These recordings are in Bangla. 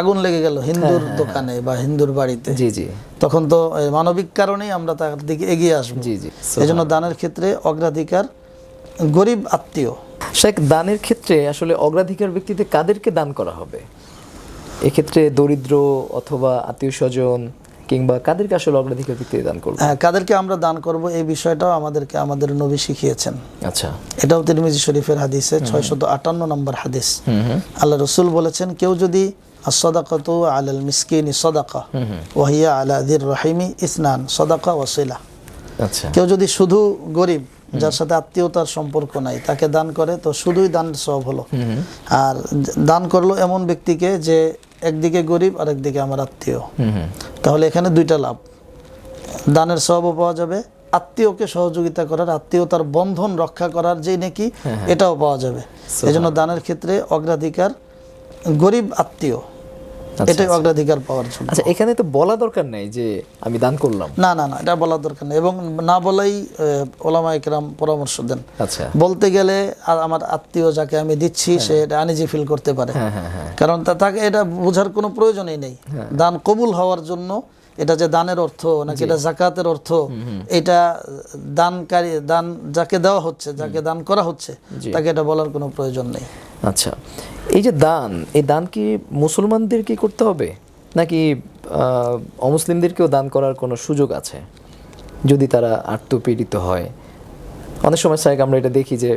আগুন লেগে গেল হিন্দুর দোকানে বা হিন্দুর বাড়িতে। জি জি। তখন তো মানবিক কারণেই আমরা তার দিকে এগিয়ে আসব। জি জি এই জন্য দানের ক্ষেত্রে অগ্রাধিকার গরিব আত্মীয়। শেখ দানের ক্ষেত্রে আসলে অগ্রাধিকার ব্যক্তিতে কাদেরকে দান করা হবে? এক্ষেত্রে দরিদ্র অথবা আত্মীয় স্বজন কিংবা কাদেরকে আসলে অগ্রাধিকার ভিত্তিতে দান করব? হ্যাঁ, কাদেরকে আমরা দান করব এই বিষয়টাও আমাদেরকে আমাদের নবী শিখিয়েছেন। আচ্ছা। এটাও তিরমিজি শরীফের হাদিসে ছয়শত আটান্ন নম্বর হাদিস। আল্লাহ রসুল বলেছেন কেউ যদি সদাকাতু আলাল মিসকিনি সদাকা ওয়াহিয়া আলা দির রহিমি ইসনান সদাকা ওয়াসিলা আচ্ছা। কেউ যদি শুধু গরিব যার সাথে আত্মীয়তার সম্পর্ক নাই তাকে দান করে তো শুধুই দান সব হলো। আর দান করল এমন ব্যক্তিকে যে একদিকে গরিব আর একদিকে আমার আত্মীয়। তাহলে এখানে দুইটা লাভ। দানের সবও পাওয়া যাবে আত্মীয়কে সহযোগিতা করার আত্মীয়তার বন্ধন রক্ষা করার যে নাকি এটাও পাওয়া যাবে। এই জন্য দানের ক্ষেত্রে অগ্রাধিকার গরিব আত্মীয়। এটাই অগ্রাধিকার পাওয়ার জন্য। আচ্ছা এখানে তো বলা দরকার নাই যে আমি দান করলাম। না না না এটা বলা দরকার নেই। এবং না বলাই ওলামা একরাম পরামর্শ দেন। আচ্ছা। বলতে গেলে আর আমার আত্মীয় যাকে আমি দিচ্ছি সে এটা আনিজি ফিল করতে পারে। হ্যাঁ হ্যাঁ হ্যাঁ। কারণ তা- তাকে এটা বোঝার কোনো প্রয়োজনই নেই। দান কবুল হওয়ার জন্য এটা যে দানের অর্থ নাকি এটা জাকাতের অর্থ এটা দানকারী দান যাকে দেওয়া হচ্ছে যাকে দান করা হচ্ছে তাকে এটা বলার কোনো প্রয়োজন নেই। আচ্ছা এই যে দান এই দান কি মুসলমানদেরকে করতে হবে? নাকি অমুসলিমদেরকেও দান করার কোনো সুযোগ আছে? যদি তারা আত্মপীড়িত হয়। অনেক সময় স্যার আমরা এটা দেখি যে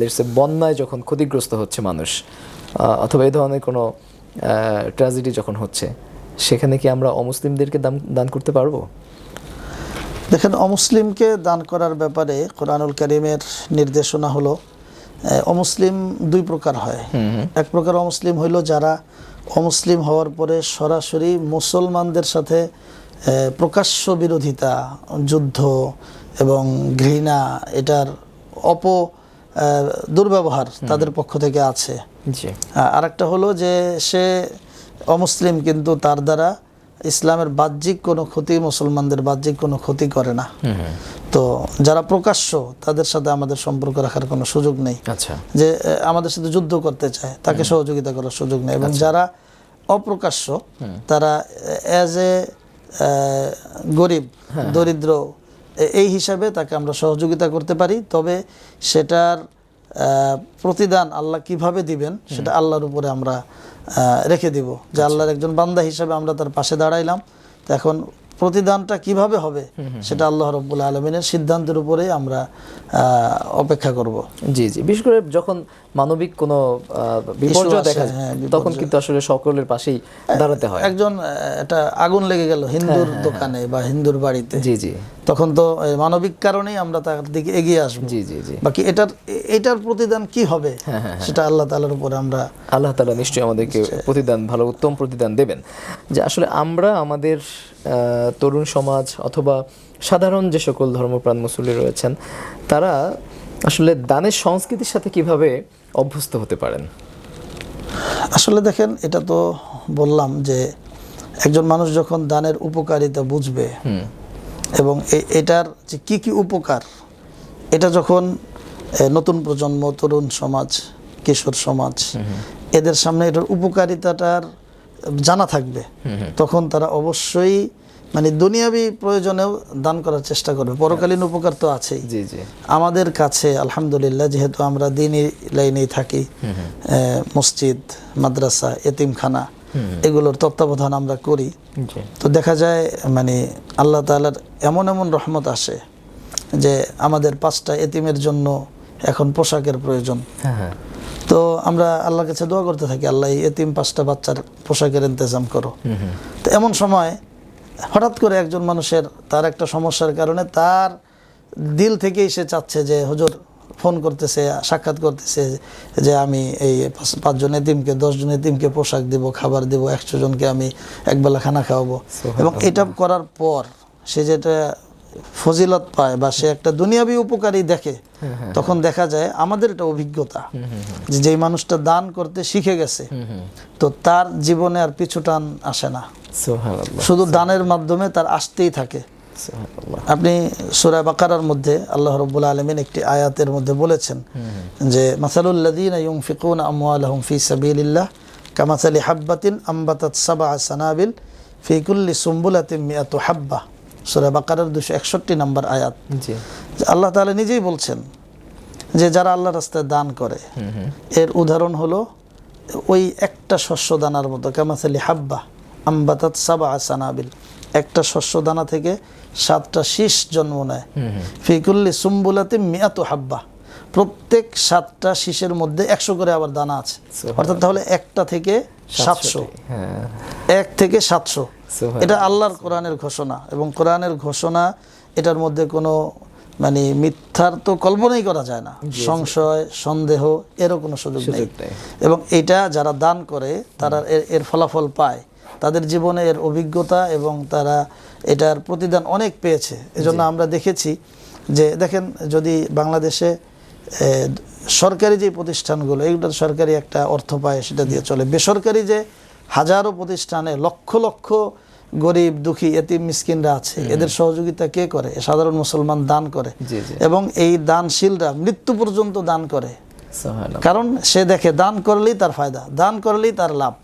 লেটসে বন্যায় যখন ক্ষতিগ্রস্ত হচ্ছে মানুষ অথবা এই ধরনের কোনো ট্র্যাজেডি যখন হচ্ছে সেখানে কি আমরা অমুসলিমদেরকে দান দান করতে পারব? দেখেন অমুসলিমকে দান করার ব্যাপারে কোরআনুল করিমের নির্দেশনা হলো অমুসলিম দুই প্রকার হয়। এক প্রকার অমুসলিম হইল যারা অমুসলিম হওয়ার পরে সরাসরি মুসলমানদের সাথে প্রকাশ্য বিরোধিতা যুদ্ধ এবং ঘৃণা এটার অপ দুর্ব্যবহার তাদের পক্ষ থেকে আছে। আর একটা হলো যে সে অমুসলিম কিন্তু তার দ্বারা ইসলামের বাহ্যিক কোনো ক্ষতি মুসলমানদের বাহ্যিক কোনো ক্ষতি করে না। তো যারা প্রকাশ্য তাদের সাথে আমাদের সম্পর্ক রাখার কোনো সুযোগ নেই। আচ্ছা। যে আমাদের সাথে যুদ্ধ করতে চায় তাকে সহযোগিতা করার সুযোগ নেই এবং যারা অপ্রকাশ্য তারা অ্যাজ এ গরিব দরিদ্র এই হিসাবে তাকে আমরা সহযোগিতা করতে পারি। তবে সেটার প্রতিদান আল্লাহ কীভাবে দিবেন সেটা আল্লাহর উপরে আমরা রেখে দিব। যে আল্লাহর একজন বান্দা হিসাবে আমরা তার পাশে দাঁড়াইলাম। তো এখন প্রতিদানটা কীভাবে হবে সেটা আল্লাহ রব্বুল আলমিনের সিদ্ধান্তের উপরেই আমরা অপেক্ষা করব। জি জি। বিশেষ করে যখন মানবিক কোনো বিপর্যয় দেখা যায় হ্যাঁ, তখন কিন্তু আসলে সকলের পাশেই দাঁড়াতে হয়। একজন একটা আগুন লেগে গেল হিন্দুর দোকানে বা হিন্দুর বাড়িতে। জি জি। তখন তো মানবিক কারণেই আমরা তার দিকে এগিয়ে আসব। জি জি জি। বাকি এটার এটার প্রতিদান কি হবে সেটা আল্লাহ তাআলার উপরে আমরা আল্লাহ তালা নিশ্চয়ই আমাদেরকে প্রতিদান ভালো উত্তম প্রতিদান দেবেন। যে আসলে আমরা আমাদের তরুণ সমাজ অথবা সাধারণ যে সকল ধর্মপ্রাণ মুসল্লি রয়েছেন তারা আসলে দানের সংস্কৃতির সাথে কীভাবে অভ্যস্ত হতে পারেন? আসলে দেখেন এটা তো বললাম যে একজন মানুষ যখন দানের উপকারিতা বুঝবে এবং এটার যে কি কি উপকার এটা যখন নতুন প্রজন্ম তরুণ সমাজ কিশোর সমাজ এদের সামনে এটার উপকারিতাটার জানা থাকবে তখন তারা অবশ্যই মানে দুনিয়াবি প্রয়োজনেও দান করার চেষ্টা করবে। পরকালীন উপকার তো আছেই। জি জি। আমাদের কাছে আলহামদুলিল্লাহ যেহেতু আমরা দিনই লাইনেই থাকি মসজিদ মাদ্রাসা এতিমখানা এগুলোর তত্ত্বাবধান আমরা করি। তো দেখা যায় মানে আল্লাহ তাআলার এমন এমন রহমত আসে যে আমাদের পাঁচটা এতিমের জন্য এখন পোশাকের প্রয়োজন। হ্যাঁ হ্যাঁ। তো আমরা আল্লাহর কাছে দোয়া করতে থাকি আল্লাহ এতিম পাঁচটা বাচ্চার পোশাকের ইন্তজাম করো। তো এমন সময় হঠাৎ করে একজন মানুষের তার একটা সমস্যার কারণে তার দিল থেকেই সে চাচ্ছে যে হুজুর ফোন করতেছে সাক্ষাৎ করতেছে যে আমি এই পাঁচ- পাঁচজন এতিমকে দশজন এতিমকে পোশাক দিব খাবার দিব একশো জনকে আমি একবেলা খানা খাওয়াবো। এবং এটা করার পর সে যেটা ফজিলত পায় বা সে একটা দুনিয়াবি উপকারী দেখে তখন দেখা যায় আমাদের এটা অভিজ্ঞতা যে যেই মানুষটা দান করতে শিখে গেছে তো তার জীবনে আর পিছু টান আসে না। শুধু দানের মাধ্যমে তার আসতেই থাকে। আপনি সুরা বাকারার মধ্যে আল্লাহ রব্বুল আলমিন একটি আয়াতের মধ্যে বলেছেন যে মাসালুল্লাদিন ইউনফিকুন আমওয়ালাহুম ফি সাবিলিল্লাহ কামাচালি হাব্বাতিন আম্বাতাত সাবা সানাবিল ফিকুল্লি সুম্বুলাতিম মিয়াতু হাব্বা সুরা বাকারের দুশো একষট্টি নম্বর আয়াত। আল্লাহ তাআলা নিজেই বলছেন যে যারা আল্লাহ রাস্তায় দান করে এর উদাহরণ হলো ওই একটা শস্য দানার মতো কামাসালি হাব্বা আম্বাতাত সাবা সানাবিল। একটা শস্য দানা থেকে সাতটা শীষ জন্ম নেয়। ফিকুল্লি সুম্বুলাতে মিয়াতু হাব্বা। প্রত্যেক সাতটা শীষের মধ্যে একশো করে আবার দানা আছে। অর্থাৎ তাহলে একটা থেকে সাতশো এক থেকে সাতশো। এটা আল্লাহর কোরআনের ঘোষণা এবং কোরআনের ঘোষণা এটার মধ্যে কোনো মানে মিথ্যার তো কল্পনাই করা যায় না। সংশয় সন্দেহ এরও কোনো সুযোগ নেই। এবং এটা যারা দান করে তারা এর এর ফলাফল পায়। তাদের জীবনে এর অভিজ্ঞতা এবং তারা এটার প্রতিদান অনেক পেয়েছে। এজন্য আমরা দেখেছি যে দেখেন যদি বাংলাদেশে সরকারি যে প্রতিষ্ঠানগুলো এগুলো সরকারি একটা অর্থ পায় সেটা দিয়ে চলে। বেসরকারি যে হাজারো প্রতিষ্ঠানে লক্ষ লক্ষ গরিব দুঃখী এতিম মিসকিনরা আছে। এদের সহযোগিতা কে করে? সাধারণ মুসলমান দান করে। এবং এই দানশীলরা মৃত্যু পর্যন্ত দান করে। কারণ সে দেখে দান করলেই তার ফায়দা দান করলেই তার লাভ।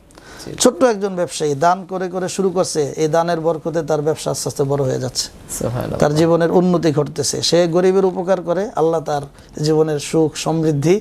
ছোট্ট একজন ব্যবসায়ী দান করে করে শুরু করছে এই দানের বরকতে তার ব্যবসা আস্তে আস্তে বড় হয়ে যাচ্ছে। তার জীবনের উন্নতি ঘটতেছে। সে গরিবের উপকার করে আল্লাহ তার জীবনের সুখ সমৃদ্ধি